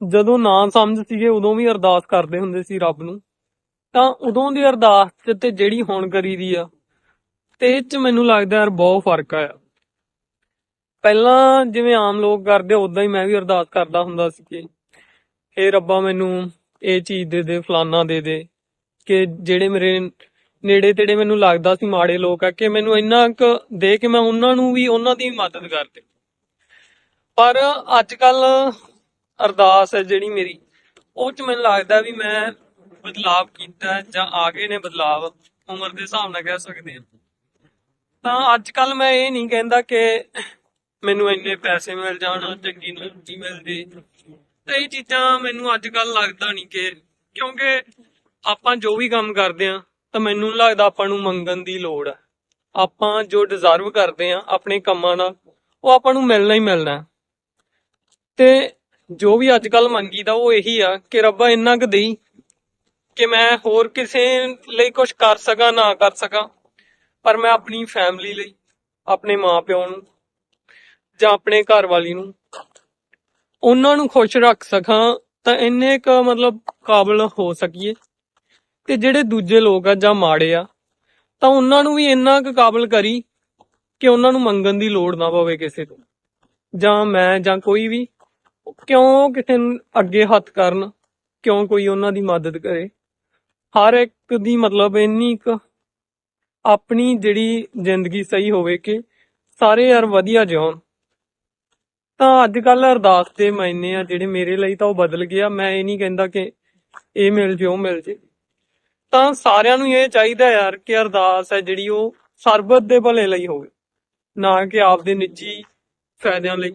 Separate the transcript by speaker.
Speaker 1: ਜਦੋਂ ਨਾ ਸਮਝ ਸੀਗੇ, ਉਦੋਂ ਵੀ ਅਰਦਾਸ ਕਰਦੇ ਹੁੰਦੇ ਸੀ ਰੱਬ ਨੂੰ। ਤਾਂ ਉਦੋਂ ਦੀ ਅਰਦਾਸ ਤੇ ਜਿਹੜੀ ਹੁਣ ਕਰੀਦੀ ਆ, ਤੇ ਇਹ 'ਚ ਮੈਨੂੰ ਲੱਗਦਾ ਯਾਰ ਬਹੁਤ ਫ਼ਰਕ ਆ ਪਹਿਲਾਂ ਜਿਵੇਂ ਆਮ ਲੋਕ ਕਰਦੇ ਉਦਾਂ ਹੀ ਮੈਂ ਵੀ ਅਰਦਾਸ ਕਰਦਾ ਹੁੰਦਾ ਸੀ ਕਿ, ਹੇ ਰੱਬਾ ਮੈਨੂੰ ਇਹ ਚੀਜ਼ ਦੇ ਦੇ, ਫਲਾਨਾ ਦੇ ਦੇ, ਕਿ ਜਿਹੜੇ ਮੇਰੇ ਨੇੜੇ ਤੇੜੇ ਮੈਨੂੰ ਲੱਗਦਾ ਸੀ ਮਾੜੇ ਲੋਕ ਆ, ਕਿ ਮੈਨੂੰ ਇੰਨਾ ਕੁ ਦੇ ਕੇ ਮੈਂ ਉਹਨਾਂ ਨੂੰ ਵੀ ਉਹਨਾਂ ਦੀ ਮਦਦ ਕਰ ਦੇ। ਪਰ ਅੱਜ ਕੱਲ ਅਰਦਾਸ ਹੈ ਜਿਹੜੀ ਮੇਰੀ। ਉਹ ਚ ਮੈਨੂੰ ਲੱਗਦਾ ਵੀ ਮੈਂ ਬਦਲਾਵ ਕੀਤਾ ਜਾਂ ਆ ਗਏ ਨੇ ਬਦਲਾਵ, ਉਮਰ ਦੇ ਹਿਸਾਬ ਨਾਲ ਕਹਿ ਸਕਦੇ ਹਾਂ। ਤਾਂ ਅੱਜ ਕੱਲ ਮੈਂ ਇਹ ਨਹੀਂ ਕਹਿੰਦਾ ਕਿ ਮੈਨੂੰ ਇੰਨੇ ਪੈਸੇ ਮਿਲ ਜਾਣ, ਚੰਗੀ ਨੌਕਰੀ ਮਿਲ ਜੇ ਤਾਂ ਇਹ ਚੀਜ਼ਾਂ ਮੈਨੂੰ ਅੱਜ ਕੱਲ ਲੱਗਦਾ ਨਹੀਂ ਕਿ ਕਿਉਂਕਿ ਆਪਾਂ ਜੋ ਵੀ ਕੰਮ ਕਰਦੇ ਆ ਤਾਂ ਮੈਨੂੰ ਨੀ ਲੱਗਦਾ ਆਪਾਂ ਨੂੰ ਮੰਗਣ ਦੀ ਲੋੜ ਹੈ। ਆਪਾਂ ਜੋ ਡਿਜ਼ਰਵ ਕਰਦੇ ਆ ਆਪਣੇ ਕੰਮਾਂ ਨਾਲ, ਉਹ ਆਪਾਂ ਨੂੰ ਮਿਲਣਾ ਹੀ ਮਿਲਣਾ ਤੇ ਜੋ ਵੀ ਅੱਜ ਕੱਲ ਮੰਗੀਦਾ ਉਹ ਇਹੀ ਆ ਕਿ ਰੱਬਾ ਇੰਨਾ ਕੁ ਦੇਈ ਕਿ ਮੈਂ ਹੋਰ ਕਿਸੇ ਲਈ ਕੁਝ ਕਰ ਸਕਾਂ, ਨਾ ਕਰ ਸਕਾਂ, ਪਰ ਮੈਂ ਆਪਣੀ ਫੈਮਿਲੀ ਲਈ, ਆਪਣੇ ਮਾਪਿਆਂ ਨੂੰ ਜਾਂ ਆਪਣੇ ਘਰ ਵਾਲੀ ਨੂੰ ਉਹਨਾਂ ਨੂੰ ਖੁਸ਼ ਰੱਖ ਸਕਾਂ ਤਾਂ ਇੰਨੇ ਕ ਮਤਲਬ ਕਾਬਲ ਹੋ ਸਕੀਏ। ਤੇ ਜਿਹੜੇ ਦੂਜੇ ਲੋਕ ਆ ਜਾਂ ਮਾੜੇ ਆ, ਤਾਂ ਉਹਨਾਂ ਨੂੰ ਵੀ ਇੰਨਾ ਕੁ ਕਾਬਲ ਕਰੀ ਕਿ ਉਹਨਾਂ ਨੂੰ ਮੰਗਣ ਦੀ ਲੋੜ ਨਾ ਪਵੇ ਕਿਸੇ ਤੋਂ। ਜਾਂ ਮੈਂ ਜਾਂ ਕੋਈ ਵੀ ਕਿਉਂ ਕਿਸੇ ਨੂੰ ਅੱਗੇ ਹੱਥ ਕਰਨ? ਕਿਉਂ ਕੋਈ ਉਹਨਾਂ ਦੀ ਮਦਦ ਕਰੇ? ਹਰ ਇੱਕ ਦੀ ਮਤਲਬ ਇੰਨੀ ਕੁ ਆਪਣੀ ਜਿਹੜੀ ਜ਼ਿੰਦਗੀ ਸਹੀ ਹੋਵੇ ਕਿ ਸਾਰੇ ਯਾਰ ਵਧੀਆ ਜਿਉਣ। ਤਾਂ ਅੱਜ ਕੱਲ ਅਰਦਾਸ ਦੇ ਮਾਇਨੇ ਆ ਜਿਹੜੇ ਮੇਰੇ ਲਈ ਤਾਂ ਉਹ ਬਦਲ ਗਿਆ ਮੈਂ ਇਹ ਨਹੀਂ ਕਹਿੰਦਾ ਕਿ ਇਹ ਮਿਲ ਜੇ ਉਹ ਮਿਲ ਜੇ ਤਾਂ ਸਾਰਿਆਂ ਨੂੰ ਇਹ ਚਾਹੀਦਾ ਯਾਰ ਕਿ ਅਰਦਾਸ ਹੈ ਜਿਹੜੀ ਉਹ ਸਰਬਤ ਦੇ ਭਲੇ ਲਈ ਹੋਵੇ, ਨਾ ਕਿ ਆਪਦੇ ਨਿੱਜੀ ਫਾਇਦਿਆਂ ਲਈ।